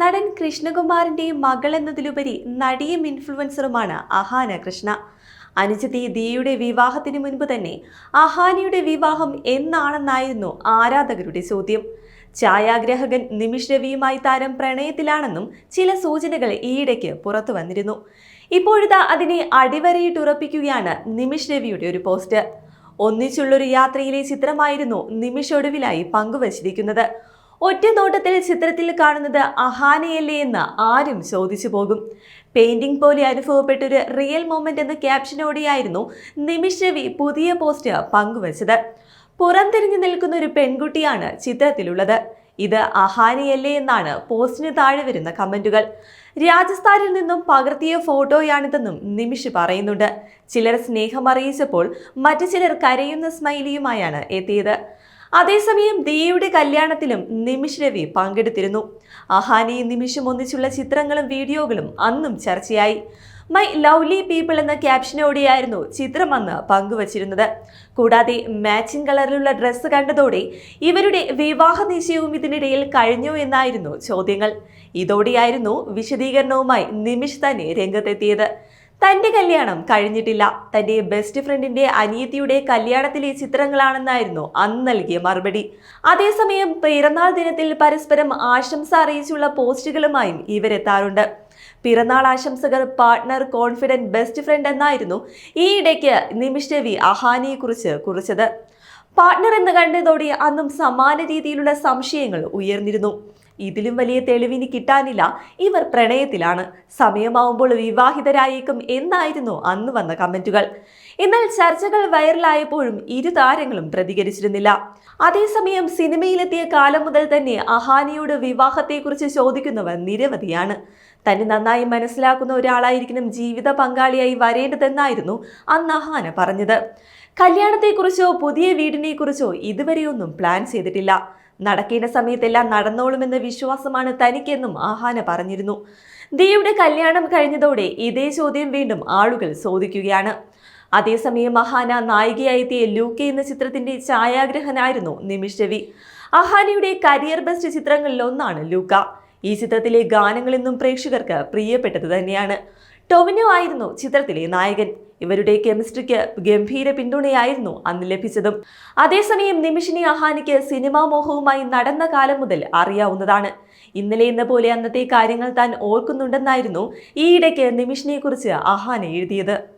നടൻ കൃഷ്ണകുമാറിന്റെ മകൾ എന്നതിലുപരി നടിയും ഇൻഫ്ലുവൻസറുമാണ് അഹാന കൃഷ്ണ. അനുജതി ദിയുടെ വിവാഹത്തിന് മുൻപ് തന്നെ അഹാനയുടെ വിവാഹം എന്നാണെന്നായിരുന്നു ആരാധകരുടെ ചോദ്യം. ഛായാഗ്രാഹകൻ നിമിഷ് രവിയുമായി താരം പ്രണയത്തിലാണെന്നും ചില സൂചനകൾ ഈയിടയ്ക്ക് പുറത്തു വന്നിരുന്നു. ഇപ്പോഴിതാ അതിനെ അടിവരയിട്ടുറപ്പിക്കുകയാണ് നിമിഷ് രവിയുടെ ഒരു പോസ്റ്റ്. ഒന്നിച്ചുള്ളൊരു യാത്രയിലെ ചിത്രമായിരുന്നു നിമിഷ് ഒടുവിലായി പങ്കുവച്ചിരിക്കുന്നത്. ഒറ്റ നോട്ടത്തിൽ ചിത്രത്തിൽ കാണുന്നത് അഹാനയല്ലേ എന്ന് ആരും ചോദിച്ചു പോകും. പെയിന്റിംഗ് പോലെ അനുഭവപ്പെട്ടൊരു റിയൽ മൊമെന്റ് എന്ന ക്യാപ്ഷനോടെയായിരുന്നു നിമിഷ് രവി പുതിയ പോസ്റ്റ് പങ്കുവച്ചത്. പുറംതിരിഞ്ഞു നിൽക്കുന്ന ഒരു പെൺകുട്ടിയാണ് ചിത്രത്തിലുള്ളത്. ഇത് അഹാനയല്ലേ എന്നാണ് പോസ്റ്റിന് താഴെ വരുന്ന കമന്റുകൾ. രാജസ്ഥാനിൽ നിന്നും പകർത്തിയ ഫോട്ടോയാണിതെന്നും നിമിഷ് പറയുന്നുണ്ട്. ചിലർ സ്നേഹം അറിയിച്ചപ്പോൾ മറ്റു ചിലർ കരയുന്ന സ്മൈലിയുമായാണ് എത്തിയത്. അതേസമയം ദിയയുടെ കല്യാണത്തിലും നിമിഷ് രവി പങ്കെടുത്തിരുന്നു. അഹാനി നിമിഷം ഒന്നിച്ചുള്ള ചിത്രങ്ങളും വീഡിയോകളും അന്നും ചർച്ചയായി. മൈ ലവ്ലി പീപ്പിൾ എന്ന ക്യാപ്ഷനോടെയായിരുന്നു ചിത്രം അന്ന് പങ്കുവച്ചിരുന്നത്. കൂടാതെ മാച്ചിങ് കളറിലുള്ള ഡ്രസ്സ് കണ്ടതോടെ ഇവരുടെ വിവാഹ നിശ്ചയവും ഇതിനിടയിൽ കഴിഞ്ഞു എന്നായിരുന്നു ചോദ്യങ്ങൾ. ഇതോടെയായിരുന്നു വിശദീകരണവുമായി നിമിഷ് തന്നെ രംഗത്തെത്തിയത്. തന്റെ കല്യാണം കഴിഞ്ഞിട്ടില്ല. തന്റെ ബെസ്റ്റ് ഫ്രണ്ടിന്റെ അനിയത്തിയുടെ കല്യാണത്തിലെ ചിത്രങ്ങളാണെന്നായിരുന്നു അന്ന് നൽകിയ മറുപടി. അതേസമയം പിറന്നാൾ ദിനത്തിൽ പരസ്പരം ആശംസ അറിയിച്ചുള്ള പോസ്റ്റുകളുമായും ഇവരെത്താറുണ്ട്. പിറന്നാൾ ആശംസകർ പാർട്ട്ണർ കോൺഫിഡന്റ് ബെസ്റ്റ് ഫ്രണ്ട് എന്നായിരുന്നു ഈ ഇടയ്ക്ക് നിമിഷ് രവി അഹാനിയെക്കുറിച്ച് കുറിച്ചത്. പാർട്ട്ണർ എന്ന് കണ്ടതോടെ അന്നും സമാന രീതിയിലുള്ള സംശയങ്ങൾ ഉയർന്നിരുന്നു. ഇതിലും വലിയ തെളിവിന് കിട്ടാനില്ല. ഇവർ പ്രണയത്തിലാണ്. സമയമാവുമ്പോൾ വിവാഹിതരായേക്കും എന്നായിരുന്നു അന്ന് വന്ന കമന്റുകൾ. എന്നാൽ ചർച്ചകൾ വൈറലായപ്പോഴും ഇരു താരങ്ങളും പ്രതികരിച്ചിരുന്നില്ല. അതേസമയം സിനിമയിലെത്തിയ കാലം മുതൽ തന്നെ അഹാനിയുടെ വിവാഹത്തെക്കുറിച്ച് ചോദിക്കുന്നവർ നിരവധിയാണ്. തന്നെ നന്നായി മനസ്സിലാക്കുന്ന ഒരാളായിരിക്കണം ജീവിത പങ്കാളിയായി വരേണ്ടതെന്നായിരുന്നു അന്ന് അഹാന പറഞ്ഞത്. കല്യാണത്തെക്കുറിച്ചോ പുതിയ വീടിനെക്കുറിച്ചോ ഇതുവരെയൊന്നും പ്ലാൻ ചെയ്തിട്ടില്ല. നടക്കേണ്ട സമയത്തെല്ലാം നടന്നോളുമെന്ന വിശ്വാസമാണ് തനിക്കെന്നും ആഹാന പറഞ്ഞിരുന്നു. ദിയുടെ കല്യാണം കഴിഞ്ഞതോടെ ഇതേ ചോദ്യം വീണ്ടും ആളുകൾ ചോദിക്കുകയാണ്. അതേസമയം അഹാന നായികയായെത്തിയ ലൂക്കെ എന്ന ചിത്രത്തിന്റെ ഛായാഗ്രഹനായിരുന്നു നിമിഷ് രവി. അഹാനയുടെ കരിയർ ബെസ്റ്റ് ചിത്രങ്ങളിൽ ഒന്നാണ് ലൂക്ക. ഈ ചിത്രത്തിലെ ഗാനങ്ങളെന്നും പ്രേക്ഷകർക്ക് പ്രിയപ്പെട്ടത് തന്നെയാണ്. ടൊവിനോ ആയിരുന്നു ചിത്രത്തിലെ നായകൻ. ഇവരുടെ കെമിസ്ട്രിക്ക് ഗംഭീര പിന്തുണയായിരുന്നു അന്ന് ലഭിച്ചതും. അതേസമയം നിമിഷിനി അഹാനിക്ക് സിനിമാ മോഹവുമായി നടന്ന കാലം മുതൽ അറിയാവുന്നതാണ്. ഇന്നലെ എന്ന പോലെ അന്നത്തെ കാര്യങ്ങൾ താൻ ഓർക്കുന്നുണ്ടെന്നായിരുന്നു ഈയിടയ്ക്ക് നിമിഷിനെക്കുറിച്ച് അഹാന എഴുതിയത്.